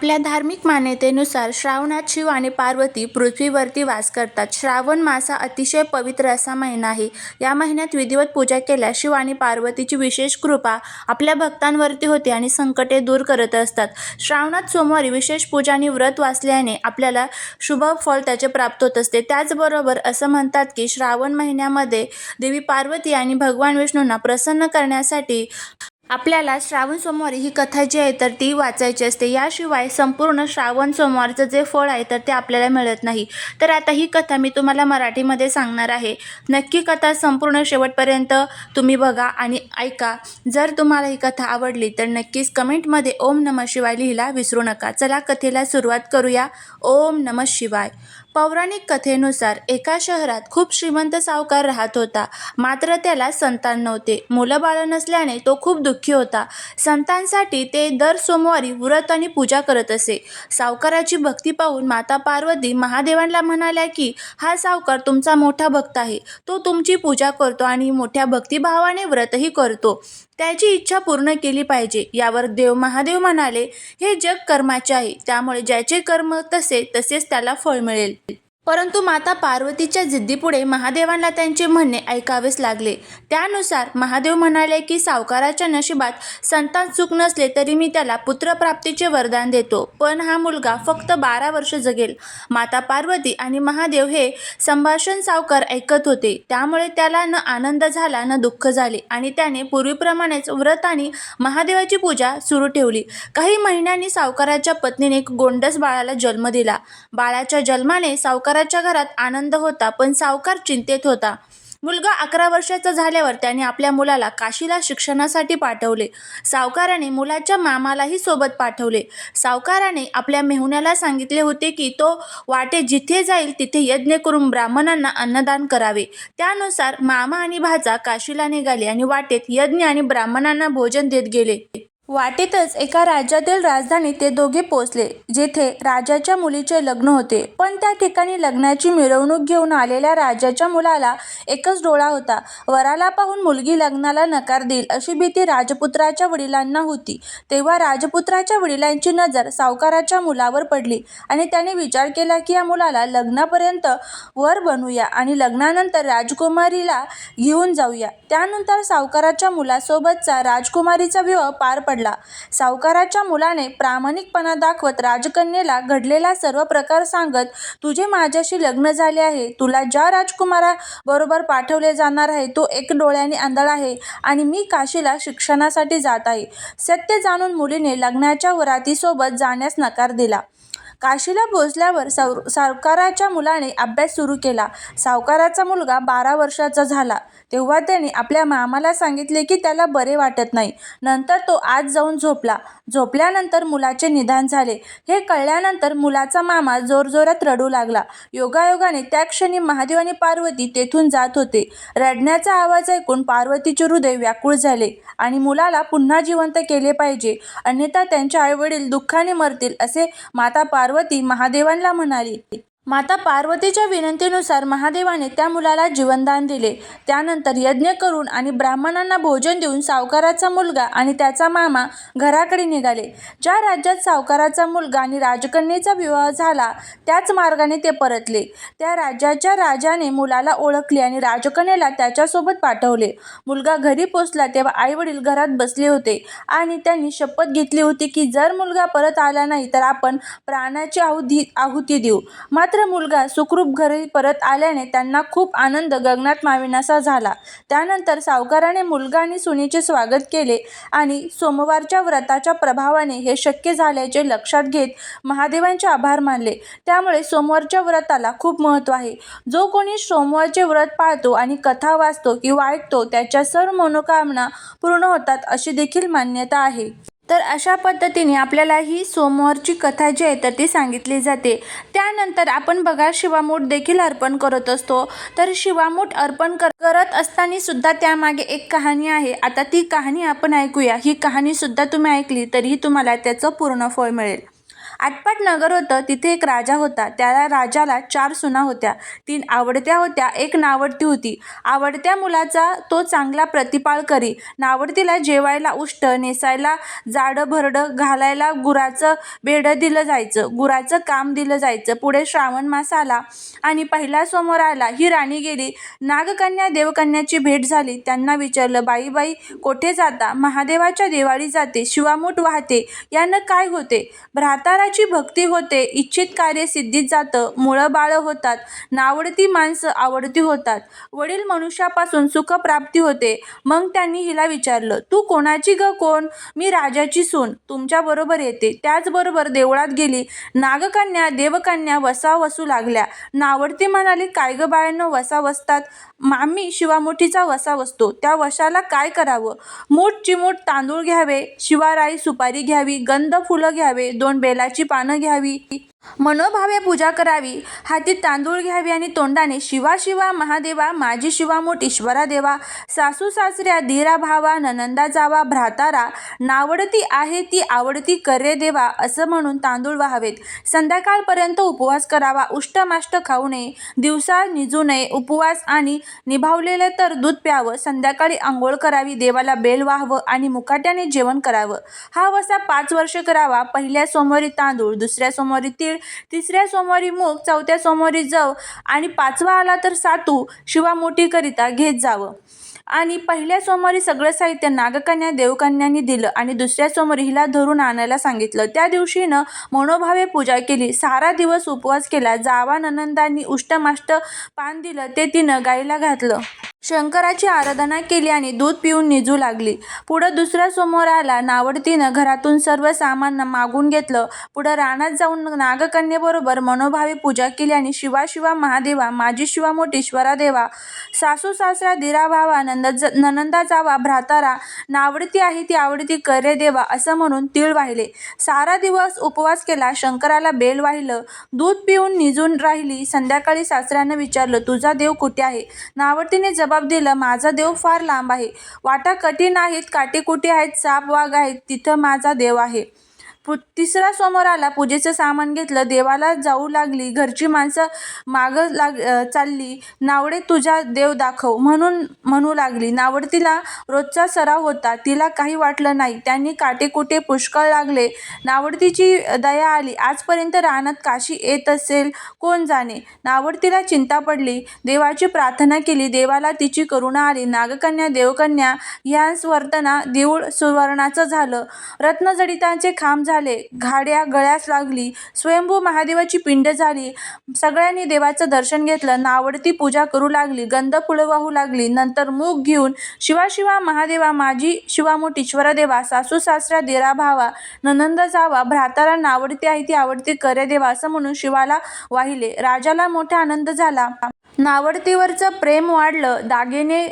आपल्या धार्मिक मान्यतेनुसार श्रावणात शिव आणि पार्वती पृथ्वीवरती वास करतात. श्रावण मासा अतिशय पवित्र असा महिना आहे. या महिन्यात विधिवत पूजा केल्यास शिव आणि पार्वतीची विशेष कृपा आपल्या भक्तांवरती होते आणि संकटे दूर करत असतात. श्रावणात सोमवारी विशेष पूजा आणि व्रत वाचल्याने आपल्याला शुभ फळ त्याचे प्राप्त होत असते. त्याचबरोबर असं म्हणतात की श्रावण महिन्यामध्ये देवी पार्वती आणि भगवान विष्णूंना प्रसन्न करण्यासाठी आपल्याला श्रावण सोमवारी ही कथा जी आहे तर ती वाचायची असते. याशिवाय संपूर्ण श्रावण सोमवारचं जे फळ आहे तर ते आपल्याला मिळत नाही. तर आता ही कथा मी तुम्हाला मराठीमध्ये सांगणार आहे. नक्की कथा संपूर्ण शेवटपर्यंत तुम्ही बघा आणि ऐका. जर तुम्हाला ही कथा आवडली तर नक्कीच कमेंटमध्ये ओम नमः शिवाय लिहिला विसरू नका. चला कथेला सुरुवात करूया. ओम नमः शिवाय. पौराणिक कथेनुसार एका शहरात खूप श्रीमंत सावकार राहत होता. मात्र त्याला संतान नव्हते. मुलं-बाळं नसल्याने तो खूप दुःखी होता. संतांसाठी ते दर सोमवारी व्रत आणि पूजा करत असे. सावकाराची भक्ती पाहून माता पार्वती महादेवांना म्हणाल्या की हा सावकार तुमचा मोठा भक्त आहे. तो तुमची पूजा करतो आणि मोठ्या भक्तिभावाने व्रतही करतो. त्याची इच्छा पूर्ण केली पाहिजे. यावर देव महादेव म्हणाले, हे जग कर्माचे आहे. त्यामुळे ज्याचे कर्म तसे तसेच त्याला फळ मिळेल. परंतु माता पार्वतीच्या जिद्दीपुढे महादेवांना त्यांचे म्हणणे ऐकावेच लागले. त्यानुसार महादेव म्हणाले की सावकाराच्या नशिबात संतान चूक नसले तरी मी त्याला पुत्रप्राप्तीचे वरदान देतो. पण हा मुलगा फक्त बारा वर्ष जगेल. माता पार्वती आणि महादेव हे संभाषण सावकार ऐकत होते. त्यामुळे त्याला न आनंद झाला न दुःख झाले आणि त्याने पूर्वीप्रमाणेच व्रत आणि महादेवाची पूजा सुरू ठेवली. काही महिन्यांनी सावकाराच्या पत्नीने गोंडस बाळाला जन्म दिला. बाळाच्या जन्माने सावकार सावकाराच्या घरात आनंद होता पण सावकार चिंतेत होता. मुलगा अकरा वर्षाचा झाल्यावर त्याने आपल्या मुलाला काशीला शिक्षणासाठी पाठवले. सावकाराने मुलाच्या मामालाही सोबत पाठवले. सावकाराने आपल्या मेहुण्याला सांगितले होते की तो वाटे जिथे जाईल तिथे यज्ञ करून ब्राह्मणांना अन्नदान करावे. त्यानुसार मामा आणि भाचा काशीला निघाले आणि वाटेत यज्ञ आणि ब्राह्मणांना भोजन देत गेले. वाटेतच एका राज्यातील राजधानीत ते दोघे पोचले जेथे राजाच्या मुलीचे लग्न होते. पण त्या ठिकाणी लग्नाची मिरवणूक घेऊन आलेल्या राजाच्या मुलाला एकच डोळा होता. वराला पाहून मुलगी लग्नाला नकार देईल अशी भीती राजपुत्राच्या वडिलांना होती. तेव्हा राजपुत्राच्या वडिलांची नजर सावकाराच्या मुलावर पडली आणि त्याने विचार केला की या मुलाला लग्नापर्यंत वर बनूया आणि लग्नानंतर राजकुमारीला घेऊन जाऊया. त्यानंतर सावकाराच्या मुलासोबतचा राजकुमारीचा विवाह पार पडला. सावकाराच्या मुलाने प्रामाणिकपणा दाखवत राजकन्येला घडलेला सर्व प्रकार सांगत तुझे माझ्याशी लग्न झाले आहे. तुला ज्या राजकुमाराबरोबर पाठवले जाणार आहे तो एक डोळ्याने आंधळा आहे आणि मी काशीला शिक्षणासाठी जात आहे. सत्य जाणून मुलीने लग्नाच्या वरातीसोबत जाण्यास नकार दिला. काशीला पोचल्यावर सावकाराच्या मुलाने अभ्यास सुरू केला. सावकाराचा मुलगा बारा वर्षाचा झाला तेव्हा त्याने आपल्या मामाला सांगितले की त्याला बरे वाटत नाही. नंतर तो आज जाऊन झोपला. झोपल्यानंतर मुलाचे निधन झाले हे कळल्यानंतर मुलाचा मामा जोरजोरात रडू लागला. योगायोगाने त्या क्षणी महादेव आणि पार्वती तेथून जात होते. रडण्याचा आवाज ऐकून पार्वतीचे हृदय व्याकुळ झाले आणि मुलाला पुन्हा जिवंत केले पाहिजे अन्यथा त्यांचे आईवडील दुःखाने मरतील असे माता पार्वती महादेवांना म्हणाली. माता पार्वतीच्या विनंतीनुसार महादेवाने त्या मुलाला जीवनदान दिले. त्यानंतर यज्ञ करून आणि ब्राह्मणांना भोजन देऊन सावकाराचा मुलगा आणि त्याचा मामा घराकडे निघाले. ज्या राज्यात सावकाराचा मुलगा आणि राजकन्येचा विवाह झाला त्याच मार्गाने ते परतले. त्या राज्याच्या राजाने मुलाला ओळखले आणि राजकन्याला त्याच्यासोबत पाठवले. मुलगा घरी पोचला तेव्हा आई-वडील घरात बसले होते आणि त्यांनी शपथ घेतली होती की जर मुलगा परत आला नाही तर आपण प्राणाची आहुती देऊ. मात्र मुलगा सुखरूप घरी परत आल्याने त्यांना खूप आनंद गगनात माविनासा झाला. त्यानंतर सावकाराने मुलगा आणि सुनीचे स्वागत केले आणि सोमवारच्या व्रताच्या प्रभावाने हे शक्य झाल्याचे लक्षात घेत महादेवांचे आभार मानले. त्यामुळे सोमवारच्या व्रताला खूप महत्त्व आहे. जो कोणी सोमवारचे व्रत पाळतो आणि कथा वाचतो किंवा ऐकतो त्याच्या सर्व मनोकामना पूर्ण होतात अशी देखील मान्यता आहे. तर अशा पद्धतीने आपल्याला ही सोमवारची कथा जी आहे तर ती सांगितली जाते. त्यानंतर आपण बघा शिवामूठ देखील अर्पण करत असतो. तर शिवामूठ अर्पण करत असताना सुद्धा त्यामागे एक कहाणी आहे. आता ती कहाणी आपण ऐकूया. ही कहाणी सुद्धा तुम्ही ऐकली तरीही तुम्हाला त्याचं पूर्ण फळ मिळेल. आटपाट नगर होतं तिथे एक राजा होता. त्या राजाला चार सुना होत्या. तीन आवडत्या होत्या एक नावडती होती. आवडत्या मुलाचा तो चांगला प्रतिपाळ करी. नावडतीला जेवायला उष्ट नेसायला जाडं भरडं घालायला गुराचं बेडं दिलं जायचं. गुराचं काम दिलं जायचं. पुढे श्रावण मास आला आणि पहिला समोर आला. ही राणी गेली. नागकन्या देवकन्याची भेट झाली. त्यांना विचारलं बाई बाई कोठे जाता? महादेवाच्या दिवाळी जाते शिवामूठ वाहते. यानं काय होते? ईश्वराची भक्ती होते इच्छित कार्य सिद्धीत जातं मुळं बाळं होतात नावडती माणसं आवडती होतात. वडील मनुष्यापासून सुखप्राप्ती होते. मग त्यांनी हिला विचारलं तू कोणाची ग कोण? मी राजाची सून. तुमच्याबरोबर येते. त्याचबरोबर देवळात गेली. नागकन्या देवकन्या वसा वसू लागल्या. नावडती म्हणाली काय ग बायांनो वसा वसतात मामी शिवामुठीचा वसा वसतो त्या वशाला काय करावं? मूठ चिमूट तांदूळ घ्यावे शिवाराई सुपारी घ्यावी गंध फुलं घ्यावे दोन बेलाची पानं घ्यावी. मनोभावे पूजा करावी. हाती तांदूळ घ्यावे आणि तोंडाने शिवा शिवा महादेवा माझी शिवामूठ ईश्वरा देवा सासू सासऱ्या धीरा भावा ननंदा जावा भ्रातारा नावडती आहे ती आवडती करे देवा असं म्हणून तांदूळ व्हावेत. संध्याकाळपर्यंत उपवास करावा उष्टमाष्ट खाऊ नये दिवसा निजू नये उपवास आणि निभावलेलं तर दूध प्यावं संध्याकाळी आंघोळ करावी देवाला बेल वाहावं आणि मुकाट्याने जेवण करावं. हा वसा पाच वर्ष करावा पहिल्या सोमवारी तांदूळ दुसऱ्या सोमवारी तीळ तिसऱ्या सोमवारी मूग चौथ्या सोमवारी जव आणि पाचवा आला तर सातू शिवा मोठीकरिता घेत जावं. आणि पहिल्या सोमवारी सगळं साहित्य नागकन्या देवकन्यांनी दिलं आणि दुसऱ्या सोमवारी हिला धरून आणायला सांगितलं. त्या दिवशीनं मनोभावे पूजा केली. सारा दिवस उपवास केला. जावा ननंदांनी उष्टमाष्ट पान दिलं. ते तिनं गाईला घातलं. शंकराची आराधना केली आणि दूध पिऊन निजू लागली. पुढं दुसरा सोमवार आला नावडतीनं घरातून सर्व सामान मागून घेतलं. पुढं रानात जाऊन नागकन्येबरोबर मनोभावे पूजा केली आणि शिवा शिवा महादेवा माझी शिवा मोठी ईश्वरा देवा सासू सासरा दिरा भावा नंद ननंदा जावा भ्रातारा नावडती आहे ती आवडती करे देवा असं म्हणून तीळ वाहिले. सारा दिवस उपवास केला शंकराला बेल वाहिलं. दूध पिऊन निजून राहिली. संध्याकाळी सासऱ्यानं विचारलं तुझा देव कुठे आहे? नावडतीने जबाब दिला. माझा देव फार लांब आहे. वाटा कठीण आहेत. काटेकुटी आहेत. साप वाघ आहेत. तिथं माझा देव आहे. पु तिसरा समोर आला पूजेचं सामान घेतलं देवाला जाऊ लागली घरची माणसं मागं लाग चालली नावडे तुझा देव दाखव म्हणून म्हणू लागली. नावडतीला रोजचा सराव होता तिला काही वाटलं नाही त्यांनी काटेकुटे पुष्कळ लागले. नावडतीची दया आली आजपर्यंत रानात काशी येत असेल कोण जाणे? नावडतीला चिंता पडली देवाची प्रार्थना केली देवाला तिची करुणा आली. नागकन्या देवकन्या ह्यांस वर्तना देऊळ सुवर्णाचं झालं. रत्नजडितांचे खांब झाले. घाड्या गळ्यास लागली. स्वयंभू महादेवाची पिंड झाली. सगळ्यांनी देवाचं दर्शन घेतलं. नावडती पूजा करू लागली. गंध फुलं वाहू लागली. नंतर मूग घेऊन शिवा शिवा महादेवा माझी शिवा ईश्वरा देवा सासू सासऱ्या देरा भावा ननंद जावा भ्राताला नावडती आहे ती आवडती करे देवा असं म्हणून शिवाला वाहिले. राजाला मोठा आनंद झाला. नावडतीवरचं प्रेम वाढलं दागिने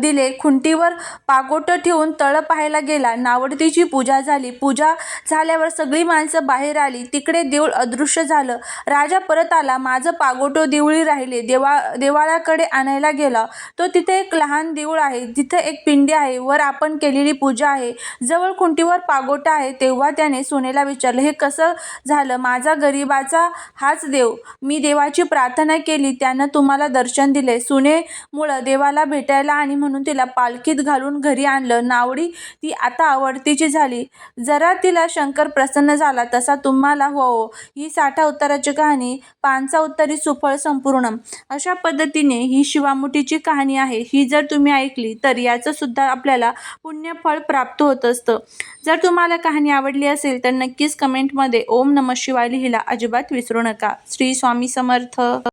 दिले खुंटीवर पागोटं ठेवून तळ पाहायला गेला. नावडतीची पूजा झाली. पूजा झाल्यावर सगळी माणसं बाहेर आली. तिकडे देऊळ अदृश्य झालं. राजा परत आला. माझं पागोटं देऊळी राहिले. देवा देवाळाकडे आणायला गेला. तो तिथे एक लहान देऊळ आहे. तिथं एक पिंडी आहे. वर आपण केलेली पूजा आहे. जवळ खुंटीवर पागोटा आहे. तेव्हा त्याने सुनेला विचारलं हे कसं झालं? माझा गरिबाचा हाच देव. मी देवाची प्रार्थना केली. त्यानं तुम्हाला दर्शन दिले. सुनेमुळं देवाला भेटायला आणि म्हणून तिला पालखीत घालून घरी आणलं. नावडी ती आता आवडतीची झाली. जरा तिला शंकर प्रसन्न झाला तसा तुम्हाला हो. ही साठा उत्तराची कहाणी पानचा उत्तरी सुफळ संपूर्ण. अशा पद्धतीने ही शिवामुठीची कहाणी आहे. ही जर तुम्ही ऐकली तर याचं सुद्धा आपल्याला पुण्यफळ प्राप्त होत असतं. जर तुम्हाला कहाणी आवडली असेल तर नक्कीच कमेंटमध्ये ओम नम शिवाय लिहिला अजिबात विसरू नका. श्री स्वामी समर्थ.